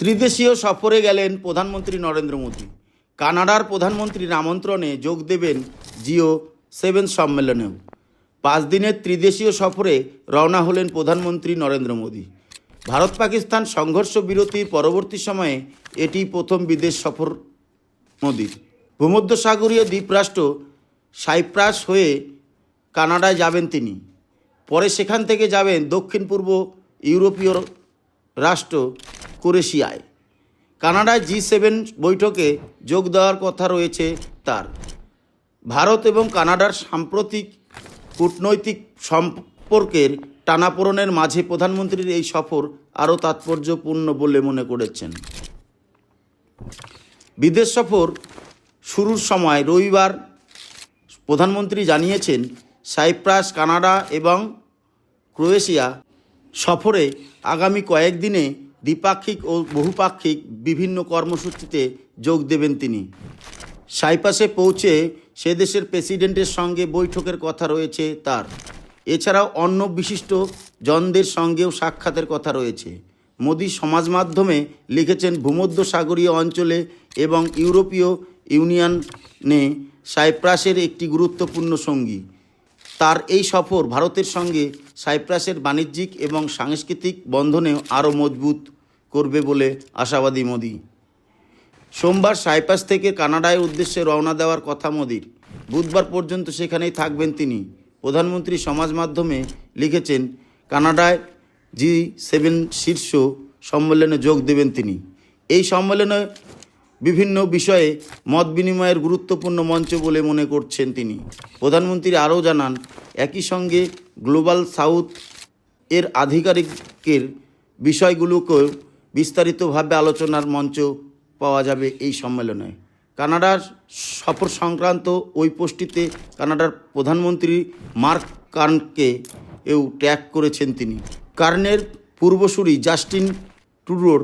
ত্রিদেশীয় সফরে গেলেন প্রধানমন্ত্রী নরেন্দ্র মোদী। কানাডার প্রধানমন্ত্রীর আমন্ত্রণে যোগ দেবেন জিও সেভেন সম্মেলনেও। পাঁচ দিনের ত্রিদেশীয় সফরে রওনা হলেন প্রধানমন্ত্রী নরেন্দ্র মোদী। ভারত পাকিস্তান সংঘর্ষ বিরতির পরবর্তী সময়ে এটি প্রথম বিদেশ সফর মোদীর। ভূমধ্যসাগরীয় দ্বীপরাষ্ট্র সাইপ্রাস হয়ে কানাডায় যাবেন তিনি। পরে সেখান থেকে যাবেন দক্ষিণ পূর্ব ইউরোপীয় রাষ্ট্র ক্রোয়েশিয়ায় কানাডায় জি সেভেন বৈঠকে যোগ দেওয়ার কথা রয়েছে তার। ভারত এবং কানাডার সাম্প্রতিক কূটনৈতিক সম্পর্কের টানাপোড়েনের মাঝে প্রধানমন্ত্রীর এই সফর আরও তাৎপর্যপূর্ণ বলে মনে করেছেন। বিদেশ সফর শুরুর সময় রবিবার প্রধানমন্ত্রী জানিয়েছেন, সাইপ্রাস, কানাডা এবং ক্রোয়েশিয়া সফরে আগামী কয়েকদিনে দ্বিপাক্ষিক ও বহুপাক্ষিক বিভিন্ন কর্মসূচিতে যোগ দেবেন তিনি। সাইপাসে পৌঁছে সে দেশের প্রেসিডেন্টের সঙ্গে বৈঠকের কথা রয়েছে তার। এছাড়াও অন্য বিশিষ্ট জনদের সঙ্গেও সাক্ষাতের কথা রয়েছে। মোদি সমাজ মাধ্যমে লিখেছেন, ভূমধ্যসাগরীয় অঞ্চলে এবং ইউরোপীয় ইউনিয়নে সাইপ্রাসের একটি গুরুত্বপূর্ণ সঙ্গী। তার এই সফর ভারতের সঙ্গে সাইপ্রাসের বাণিজ্যিক এবং সাংস্কৃতিক বন্ধনে আরও মজবুত করবে বলে আশাবাদী মোদি। সোমবার সাইপ্রাস থেকে কানাডায় উদ্দেশ্যে রওনা দেওয়ার কথা মোদির। বুধবার পর্যন্ত সেখানেই থাকবেন তিনি। প্রধানমন্ত্রী সমাজ মাধ্যমে লিখেছেন, কানাডায় জি সেভেন শীর্ষ সম্মেলনে যোগ দেবেন তিনি। এই সম্মেলনে বিভিন্ন বিষয়ে মত বিনিময়ের গুরুত্বপূর্ণ মঞ্চ বলে মনে করছেন তিনি। প্রধানমন্ত্রী আরও জানান, একই সঙ্গে গ্লোবাল সাউথ এর আধিকারিকের বিষয়গুলোকেও বিস্তারিতভাবে আলোচনার মঞ্চ পাওয়া যাবে এই সম্মেলনে। কানাডার সফর সংক্রান্ত ওই পোস্টটিতে কানাডার প্রধানমন্ত্রী মার্ক কার্নকে এও ট্যাগ করেছেন তিনি। কার্নের পূর্বসূরি জাস্টিন টুডোর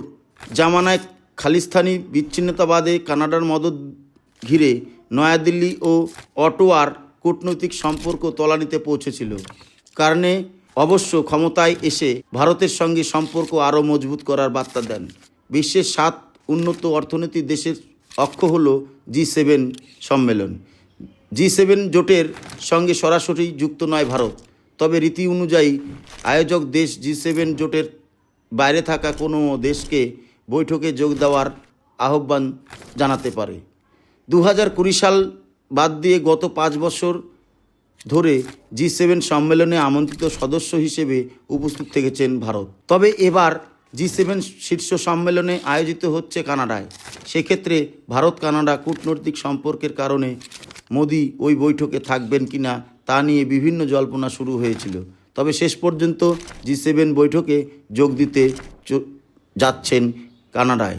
জামানায় খালিস্তানি বিচ্ছিন্নতাবাদে কানাডার মদত ঘিরে নয়াদিল্লি ও অটোয়ার কূটনৈতিক সম্পর্ক তলানিতে পৌঁছেছিল, কারণে অবশ্য ক্ষমতায় এসে ভারতের সঙ্গে সম্পর্ক আরও মজবুত করার বার্তা দেন। বিশ্বের সাত উন্নত অর্থনীতির দেশের অক্ষ হল জি সেভেন সম্মেলন। জি সেভেন জোটের সঙ্গে সরাসরি যুক্ত নয় ভারত, তবে রীতি অনুযায়ী আয়োজক দেশ জি সেভেন জোটের বাইরে থাকা কোনো দেশকে বৈঠকে যোগ দেওয়ার আহ্বান জানাতে পারে। দু হাজার কুড়ি সাল বাদ দিয়ে গত পাঁচ বছর ধরে জি সেভেন সম্মেলনে আমন্ত্রিত সদস্য হিসেবে উপস্থিত থেকেছেন ভারত। তবে এবার জি সেভেন শীর্ষ সম্মেলনে আয়োজিত হচ্ছে কানাডায়। সেক্ষেত্রে ভারত কানাডা কূটনৈতিক সম্পর্কের কারণে মোদি ওই বৈঠকে থাকবেন কিনা তা নিয়ে বিভিন্ন জল্পনা শুরু হয়েছিল। তবে শেষ পর্যন্ত জি সেভেন বৈঠকে যোগ দিতে যাচ্ছেন কানাডায়।